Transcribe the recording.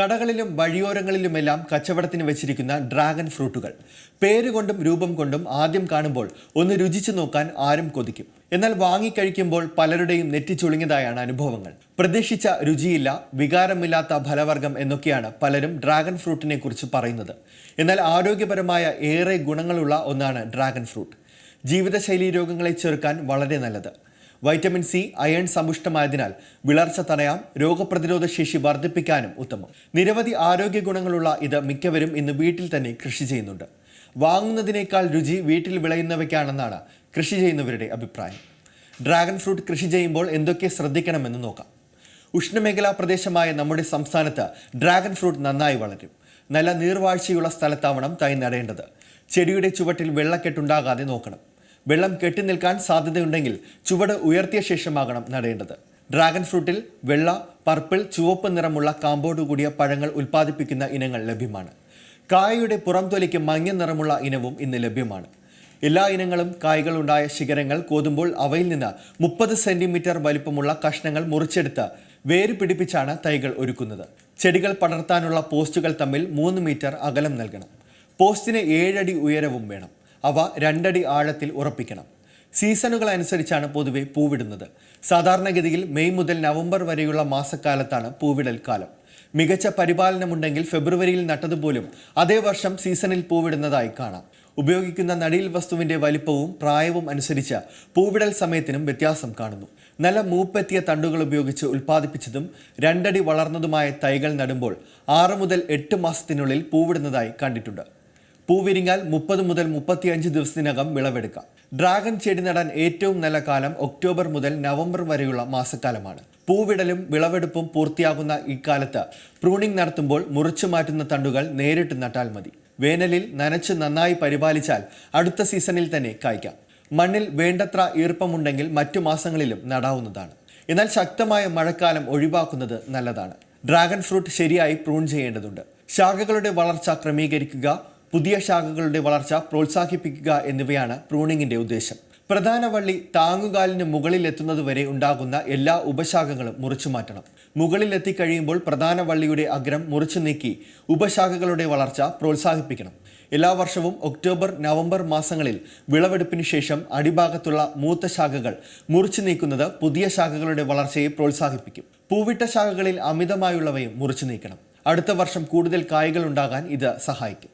കടകളിലും വഴിയോരങ്ങളിലുമെല്ലാം കച്ചവടത്തിന് വെച്ചിരിക്കുന്ന ഡ്രാഗൺ ഫ്രൂട്ടുകൾ. പേരുകൊണ്ടും രൂപം കൊണ്ടും ആദ്യം കാണുമ്പോൾ ഒന്ന് രുചിച്ചു നോക്കാൻ ആരും കൊതിക്കും. എന്നാൽ വാങ്ങിക്കഴിക്കുമ്പോൾ പലരുടെയും നെറ്റിച്ചുളുങ്ങിയതായാണ് അനുഭവങ്ങൾ. പ്രതീക്ഷിച്ച രുചിയില്ല വികാരമില്ലാത്ത ഫലവർഗം എന്നൊക്കെയാണ് പലരും ഡ്രാഗൺ ഫ്രൂട്ടിനെ കുറിച്ച് പറയുന്നത്. എന്നാൽ ആരോഗ്യപരമായ ഏറെ ഗുണങ്ങളുള്ള ഒന്നാണ് ഡ്രാഗൺ ഫ്രൂട്ട്. ജീവിതശൈലീ രോഗങ്ങളെ ചെറുക്കാൻ വളരെ നല്ലത്. വൈറ്റമിൻ സി അയൺ സമ്പുഷ്ടമായതിനാൽ വിളർച്ച തടയാം രോഗപ്രതിരോധ ശേഷി വർദ്ധിപ്പിക്കാനും ഉത്തമം. നിരവധി ആരോഗ്യ ഗുണങ്ങളുള്ള ഇത് മിക്കവരും ഇന്ന് വീട്ടിൽ തന്നെ കൃഷി ചെയ്യുന്നുണ്ട്. വാങ്ങുന്നതിനേക്കാൾ രുചി വീട്ടിൽ വിളയുന്നവയ്ക്കാണെന്നാണ് കൃഷി ചെയ്യുന്നവരുടെ അഭിപ്രായം. ഡ്രാഗൺ ഫ്രൂട്ട് കൃഷി ചെയ്യുമ്പോൾ എന്തൊക്കെ ശ്രദ്ധിക്കണമെന്ന് നോക്കാം. ഉഷ്ണമേഖലാ പ്രദേശമായ നമ്മുടെ സംസ്ഥാനത്ത് ഡ്രാഗൺ ഫ്രൂട്ട് നന്നായി വളരും. നല്ല നീർവാഴ്ചയുള്ള സ്ഥലത്താവണം തൈ നടേണ്ടത്. ചെടിയുടെ ചുവട്ടിൽ വെള്ളക്കെട്ടുണ്ടാകാതെ നോക്കണം. വെള്ളം കെട്ടി നിൽക്കാൻ സാധ്യതയുണ്ടെങ്കിൽ ചുവട് ഉയർത്തിയ ശേഷമാകണം നടേണ്ടത്. ഡ്രാഗൺ ഫ്രൂട്ടിൽ വെള്ള പർപ്പിൾ ചുവപ്പ് നിറമുള്ള കാമ്പോട് കൂടിയ പഴങ്ങൾ ഉൽപ്പാദിപ്പിക്കുന്ന ഇനങ്ങൾ ലഭ്യമാണ്. കായയുടെ പുറംതൊലിക്ക് മഞ്ഞ നിറമുള്ള ഇനവും ഇന്ന് ലഭ്യമാണ്. എല്ലാ ഇനങ്ങളും കായ്കളുണ്ടായ ശിഖരങ്ങൾ കോതുമ്പോൾ അവയിൽ നിന്ന് മുപ്പത് സെന്റിമീറ്റർ വലിപ്പമുള്ള കഷ്ണങ്ങൾ മുറിച്ചെടുത്ത് വേര് പിടിപ്പിച്ചാണ് തൈകൾ ഒരുക്കുന്നത്. ചെടികൾ പടർത്താനുള്ള പോസ്റ്റുകൾ തമ്മിൽ മൂന്ന് മീറ്റർ അകലം നൽകണം. പോസ്റ്റിന് ഏഴടി ഉയരവും വേണം. അവ രണ്ടടി ആഴത്തിൽ ഉറപ്പിക്കണം. സീസണുകൾ അനുസരിച്ചാണ് പൊതുവെ പൂവിടുന്നത്. സാധാരണഗതിയിൽ മെയ് മുതൽ നവംബർ വരെയുള്ള മാസക്കാലത്താണ് പൂവിടൽ കാലം. മികച്ച പരിപാലനമുണ്ടെങ്കിൽ ഫെബ്രുവരിയിൽ നട്ടതുപോലും അതേ വർഷം സീസണിൽ പൂവിടുന്നതായി കാണാം. ഉപയോഗിക്കുന്ന നടീൽ വസ്തുവിന്റെ വലിപ്പവും പ്രായവും അനുസരിച്ച് പൂവിടൽ സമയത്തിനും വ്യത്യാസം കാണുന്നു. നല്ല മൂപ്പെത്തിയ തണ്ടുകൾ ഉപയോഗിച്ച് ഉൽപ്പാദിപ്പിച്ചതും രണ്ടടി വളർന്നതുമായ തൈകൾ നടുമ്പോൾ ആറ് മുതൽ എട്ട് മാസത്തിനുള്ളിൽ പൂവിടുന്നതായി കണ്ടിട്ടുണ്ട്. പൂവിരിങ്ങാൽ മുപ്പത് മുതൽ മുപ്പത്തിയഞ്ച് ദിവസത്തിനകം വിളവെടുക്കാം. ഡ്രാഗൺ ചെടി നടാൻ ഏറ്റവും നല്ല കാലം ഒക്ടോബർ മുതൽ നവംബർ വരെയുള്ള മാസക്കാലമാണ്. പൂവിടലും വിളവെടുപ്പും പൂർത്തിയാകുന്ന ഇക്കാലത്ത് പ്രൂണിംഗ് നടത്തുമ്പോൾ മുറിച്ചു മാറ്റുന്ന തണ്ടുകൾ നേരിട്ട് നട്ടാൽ മതി. വേനലിൽ നനച്ച് നന്നായി പരിപാലിച്ചാൽ അടുത്ത സീസണിൽ തന്നെ കായ്ക്കാം. മണ്ണിൽ വേണ്ടത്ര ഈർപ്പമുണ്ടെങ്കിൽ മറ്റു മാസങ്ങളിലും നടാവുന്നതാണ്. എന്നാൽ ശക്തമായ മഴക്കാലം ഒഴിവാക്കുന്നത് നല്ലതാണ്. ഡ്രാഗൺ ഫ്രൂട്ട് ശരിയായി പ്രൂൺ ചെയ്യേണ്ടതുണ്ട്. ശാഖകളുടെ വളർച്ച ക്രമീകരിക്കുക പുതിയ ശാഖകളുടെ വളർച്ച പ്രോത്സാഹിപ്പിക്കുക എന്നിവയാണ് പ്രൂണിങ്ങിന്റെ ഉദ്ദേശം. പ്രധാന വള്ളി താങ്ങുകാലിന് മുകളിൽ എത്തുന്നതുവരെ ഉണ്ടാകുന്ന എല്ലാ ഉപശാഖകളും മുറിച്ചു മാറ്റണം. മുകളിൽ എത്തിക്കഴിയുമ്പോൾ പ്രധാന വള്ളിയുടെ അഗ്രം മുറിച്ചു നീക്കി ഉപശാഖകളുടെ വളർച്ച പ്രോത്സാഹിപ്പിക്കണം. എല്ലാ വർഷവും ഒക്ടോബർ നവംബർ മാസങ്ങളിൽ വിളവെടുപ്പിന് ശേഷം അടിഭാഗത്തുള്ള മൂത്ത ശാഖകൾ മുറിച്ചു നീക്കുന്നത് പുതിയ ശാഖകളുടെ വളർച്ചയെ പ്രോത്സാഹിപ്പിക്കും. പൂവിട്ട ശാഖകളിൽ അമിതമായുള്ളവയും മുറിച്ചു നീക്കണം. അടുത്ത വർഷം കൂടുതൽ കായകൾ ഉണ്ടാകാൻ ഇത് സഹായിക്കും.